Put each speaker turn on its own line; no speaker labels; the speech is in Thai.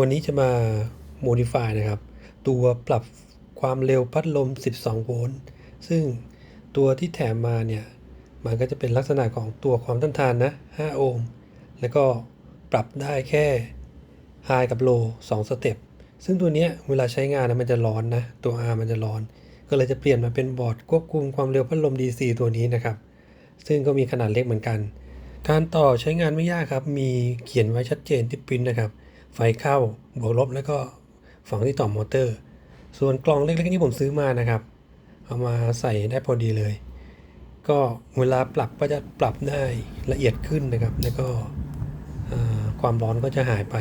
วันนี้จะมา modify นะครับ ตัวปรับความเร็วพัดลม 12 โวลต์ ซึ่งตัวที่แถมมาเนี่ย มันก็จะเป็นลักษณะของตัวความต้านทานนะ 5 โอห์ม แล้วก็ปรับได้แค่ High กับ Low 2 สเต็ป ซึ่งตัวนี้เวลาใช้งานนะมันจะร้อนนะ ตัว R มันจะร้อน ก็เลยจะเปลี่ยนมาเป็นบอร์ดควบคุมความเร็วพัดลม DC ตัวนี้นะครับ ซึ่งก็มีขนาดเล็กเหมือนกัน การต่อใช้งานไม่ยากครับ มีเขียนไว้ชัดเจนที่ปริ้นนะครับ ไฟเข้าบวกลบแล้วก็ฝั่งที่ต่อมอเตอร์ ส่วนกล่องเล็กๆที่ผมซื้อมานะครับ เอามาใส่ได้พอดีเลย ก็เวลาปรับก็จะปรับได้ละเอียดขึ้นนะครับ แล้วก็ความร้อนก็จะหายไป